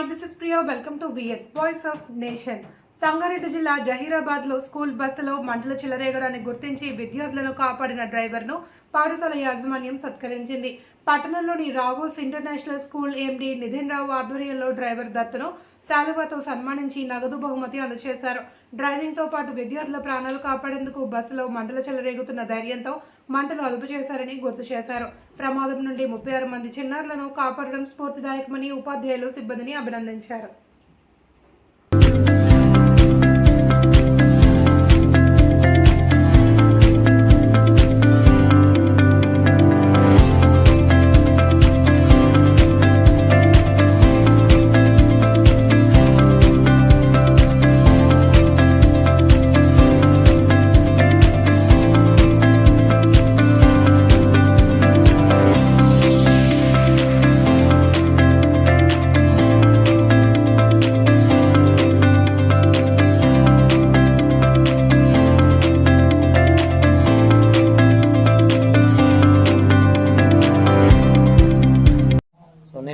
Hi, this is Priya. Welcome to Viet Voice of Nation. Sangareddy జిల్లా జహీరాబాద్లో school బస్సులో మంటలు చెలరేగడాన్ని గుర్తించి విద్యార్థులను కాపాడిన డ్రైవర్ను పాఠశాల యాజమాన్యం సత్కరించింది. పట్టణంలోని Rao's international school MD Nidhin Rao ఆధ్వర్యంలో డ్రైవర్ దత్తును శాలువాతో సన్మానించి నగదు బహుమతి అందజేశారు. డ్రైవింగ్తో పాటు విద్యార్థుల ప్రాణాలు కాపాడేందుకు బస్సులో మంటలు చెలరేగుతున్న ధైర్యంతో మంటలు అదుపు చేశారని గుర్తు చేశారు. ప్రమాదం నుండి ముప్పై ఆరు మంది చిన్నారులను కాపాడడం స్ఫూర్తిదాయకమని ఉపాధ్యాయులు సిబ్బందిని అభినందించారు.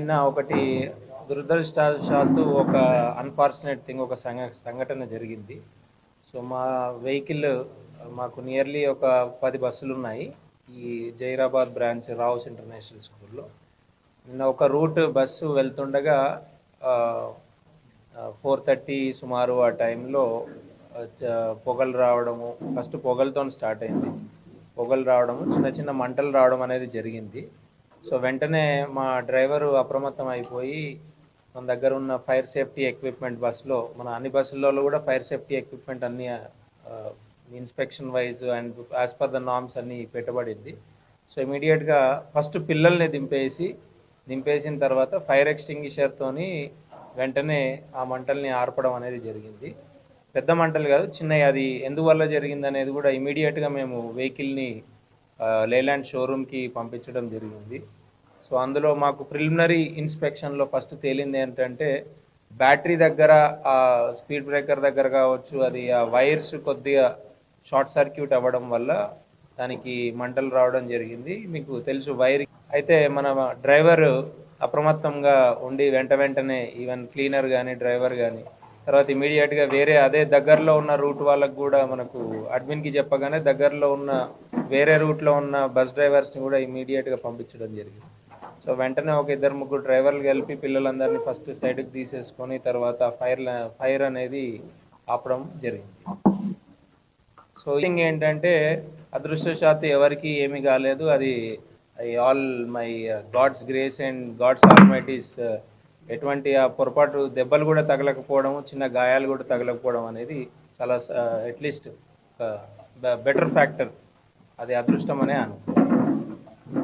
నిన్న ఒకటి దురదృష్టవశాత్తు ఒక అన్ఫార్చునేట్ థింగ్ ఒక సంఘ సంఘటన జరిగింది. సో మా వెహికల్ మాకు నియర్లీ ఒక పది బస్సులు ఉన్నాయి ఈ జైరాబాద్ బ్రాంచ్ రావుస్ ఇంటర్నేషనల్ స్కూల్లో. నిన్న ఒక రూట్ బస్సు వెళ్తుండగా ఫోర్ థర్టీ సుమారు ఆ టైంలో చ- పొగలు రావడము ఫస్ట్ పొగలతో స్టార్ట్ అయింది. పొగలు రావడము చిన్న చిన్న మంటలు రావడం అనేది జరిగింది. సో వెంటనే మా డ్రైవరు అప్రమత్తం అయిపోయి మన దగ్గర ఉన్న ఫైర్ సేఫ్టీ ఎక్విప్మెంట్ బస్సులో మన అన్ని బస్సుల్లో కూడా ఫైర్ సేఫ్టీ ఎక్విప్మెంట్ అన్ని inspection wise and as per the norms అన్నీ పెట్టబడింది. సో ఇమీడియట్గా ఫస్ట్ పిల్లల్ని దింపేసి దింపేసిన తర్వాత ఫైర్ ఎక్స్టింగ్విషర్తోని వెంటనే ఆ మంటల్ని ఆర్పడం అనేది జరిగింది. పెద్ద మంటలు కాదు చిన్నవి. అది ఎందువల్ల జరిగింది అనేది కూడా ఇమీడియట్గా మేము వెహికల్ని లేలాండ్ షోరూమ్కి పంపించడం జరిగింది. సో అందులో మాకు ప్రిలిమినరీ ఇన్స్పెక్షన్లో ఫస్ట్ తేలింది ఏంటంటే బ్యాటరీ దగ్గర ఆ స్పీడ్ బ్రేకర్ దగ్గర కావచ్చు అది ఆ వైర్స్ కొద్దిగా షార్ట్ సర్క్యూట్ అవ్వడం వల్ల దానికి మంటలు రావడం జరిగింది. మీకు తెలుసు వైర్. అయితే మన డ్రైవర్ అప్రమత్తంగా ఉండి వెంట వెంటనే ఈవెన్ క్లీనర్ కానీ డ్రైవర్ కానీ తర్వాత ఇమీడియట్గా వేరే అదే దగ్గరలో ఉన్న రూట్ వాళ్ళకు కూడా మనకు అడ్మిన్కి చెప్పగానే దగ్గరలో ఉన్న వేరే రూట్లో ఉన్న బస్ డ్రైవర్స్ని కూడా ఇమీడియట్గా పంపించడం జరిగింది. సో వెంటనే ఒక ఇద్దరు ముగ్గురు డ్రైవర్లు కలిపి పిల్లలందరినీ ఫస్ట్ సైడ్కి తీసేసుకొని తర్వాత ఫైర్ ఫైర్ అనేది ఆపడం జరిగింది. సో థింగ్ ఏంటంటే అదృష్టశాత్తు ఎవరికి ఏమీ కాలేదు. అది I all my God's grace and God's almighty's ఎటువంటి ఆ పొరపాటు దెబ్బలు కూడా తగలకపోవడము చిన్న గాయాలు కూడా తగలకపోవడం అనేది చాలా అట్లీస్ట్ బెటర్ ఫ్యాక్టర్ అది అదృష్టం అనే అనుకో